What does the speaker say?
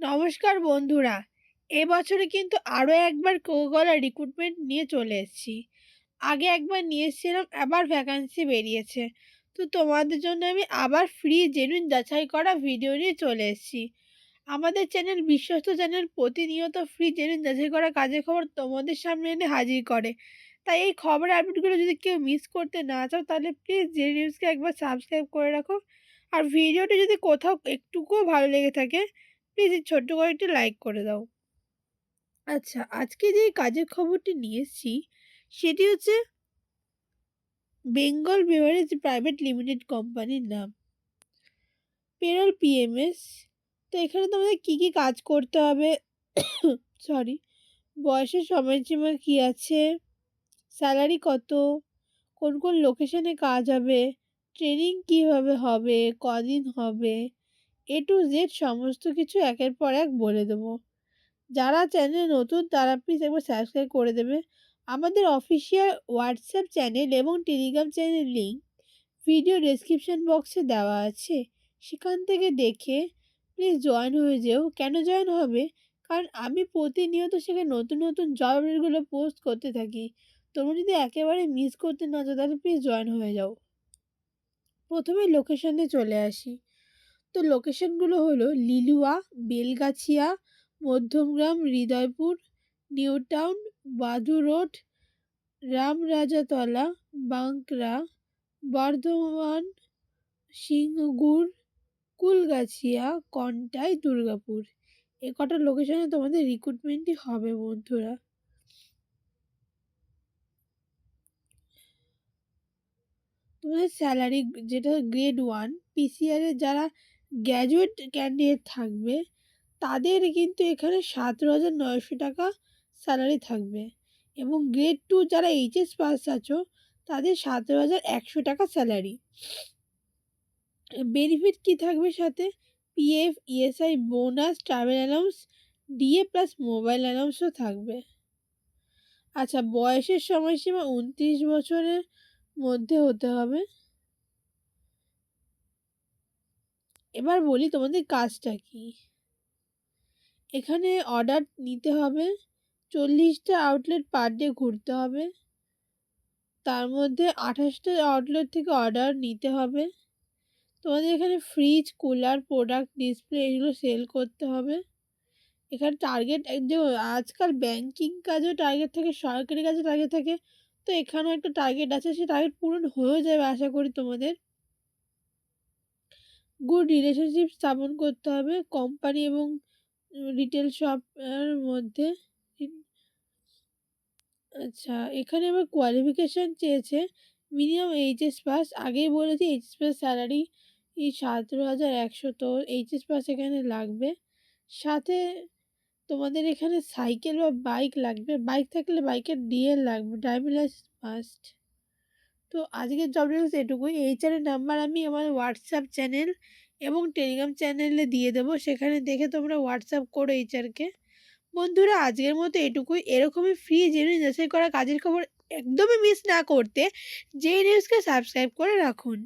নমস্কার বন্ধুরা। এবছরে কিন্তু আরও একবার কোকোকলা রিক্রুটমেন্ট নিয়ে চলে এসেছি। আগে একবার নিয়ে এসেছিলাম, আবার ভ্যাকান্সি বেরিয়েছে। তো তোমাদের জন্য আমি আবার ফ্রি জেনুইন যাচাই করা ভিডিও নিয়ে চলে এসেছি। আমাদের চ্যানেল বিশ্বস্ত চ্যানেল প্রতিনিয়ত ফ্রি জেনুইন যাচাই করা কাজের খবর তোমাদের সামনে এনে হাজির করে। তাই এই খবরের আপডেটগুলো যদি কেউ মিস করতে না চাও, তাহলে প্লিজ জে নিউজকে একবার সাবস্ক্রাইব করে রাখো। আর ভিডিওটি যদি কোথাও একটুকুও ভালো লেগে থাকে প্লিজ এই ছোট্ট করে একটু লাইক করে দাও। আচ্ছা আজকে যে কাজের খবরটি নিয়ে এসেছি, সেটি হচ্ছে বেঙ্গল বেভারেজ প্রাইভেট লিমিটেড কোম্পানির নাম। পেরল পিএমএস তো এখানে তোমাদের কী কী কাজ করতে হবে? সরি বয়সের সময়সীমা কী আছে? স্যালারি কত? কোন কোন লোকেশনে কাজ হবে? ট্রেনিং কীভাবে হবে? কদিন হবে? এ টু জেড সমস্ত কিছু একের পর এক বলে দেবো। যারা চ্যানেল নতুন, তারা প্লিজ একবার সাবস্ক্রাইব করে দেবে। আমাদের অফিসিয়াল হোয়াটসঅ্যাপ চ্যানেল এবং Telegram channel link video description বক্সে দেওয়া আছে। সেখান থেকে দেখে প্লিজ জয়েন হয়ে যেও। কেন জয়েন হবে? কারণ আমি প্রতিনিয়ত সেখানে নতুন নতুন জবগুলো পোস্ট করতে থাকি। তোমরা যদি একেবারে মিস করতে না চাও তাহলে প্লিজ জয়েন হয়ে যাও। প্রথমে লোকেশনে চলে আসি। তো লোকেশনগুলো হলো Liluah, Belgachia, Madhyamgram, Hridaypur New Town Badu road, Ramrajatala, Bankra, Bardhaman, Singur, Kulgachia, Contai, Durgapur. এ কটা লোকেশনে তোমাদের রিক্রুটমেন্টই হবে বন্ধুরা। তোমাদের স্যালারি যেটা গ্রেড ওয়ান পিসিআরের যারা গ্র্যাজুয়েট ক্যান্ডিডেট থাকবে, তাদের কিন্তু এখানে সতেরো হাজার নয়শো টাকা স্যালারি থাকবে এবং গ্রেড টু যারা এইচএস পাস আছো, তাদের সতেরো হাজার একশো টাকা স্যালারি বেনিফিট কী থাকবে সাথে? PF ESI bonus travel allowance DA plus mobile অ্যালাউন্সও থাকবে। আচ্ছা বয়সের সময়সীমা উনত্রিশ বছরের মধ্যে হতে হবে। এবার বলি তোমাদের কাজটা কি? এখানে অর্ডার নিতে হবে, চল্লিশটা আউটলেট পার ডে ঘুরতে হবে, তার মধ্যে আঠাশটা আউটলেট থেকে অর্ডার নিতে হবে, তোমাদের এখানে ফ্রিজ কুলার প্রোডাক্ট ডিসপ্লে এগুলো সেল করতে হবে, এখানে টার্গেট যে আজকাল ব্যাংকিং কাজেও টার্গেট থাকে, সরকারি কাজে টার্গেট থাকে, তো এখানেও একটা টার্গেট আছে সেই টার্গেট পূরণ হয়েও যাবে আশা করি তোমাদের। গুড রিলেশনশিপ স্থাপন করতে হবে কোম্পানি এবং রিটেল শপের মধ্যে। আচ্ছা এখানে আবার কোয়ালিফিকেশান চেয়েছে। মিনিমাম এইচএস পাস আগেই বলেছি এইচএস পাস স্যালারি সতেরো হাজার একশো। তো এইচএস পাস এখানে লাগবে। সাথে তোমাদের এখানে সাইকেল বা বাইক লাগবে। বাইক থাকলে বাইকের ডিএল লাগবে ড্রাইভিং লাইসেন্স মাস্ট তো আজকের জব নিউজ এটুকুই। এই চ্যানেল নাম্বার আমি আমার হোয়াটসঅ্যাপ চ্যানেল এবং টেলিগ্রাম চ্যানেলে দিয়ে দেবো। সেখানে দেখে তোমরা হোয়াটসঅ্যাপ করো এইচআরকে বন্ধুরা, আজকের মতো এটুকুই। এরকমই ফ্রি জেনে যাচাই করা কাজের খবর একদমই মিস না করতে যে নিউজকে সাবস্ক্রাইব করে রাখুন।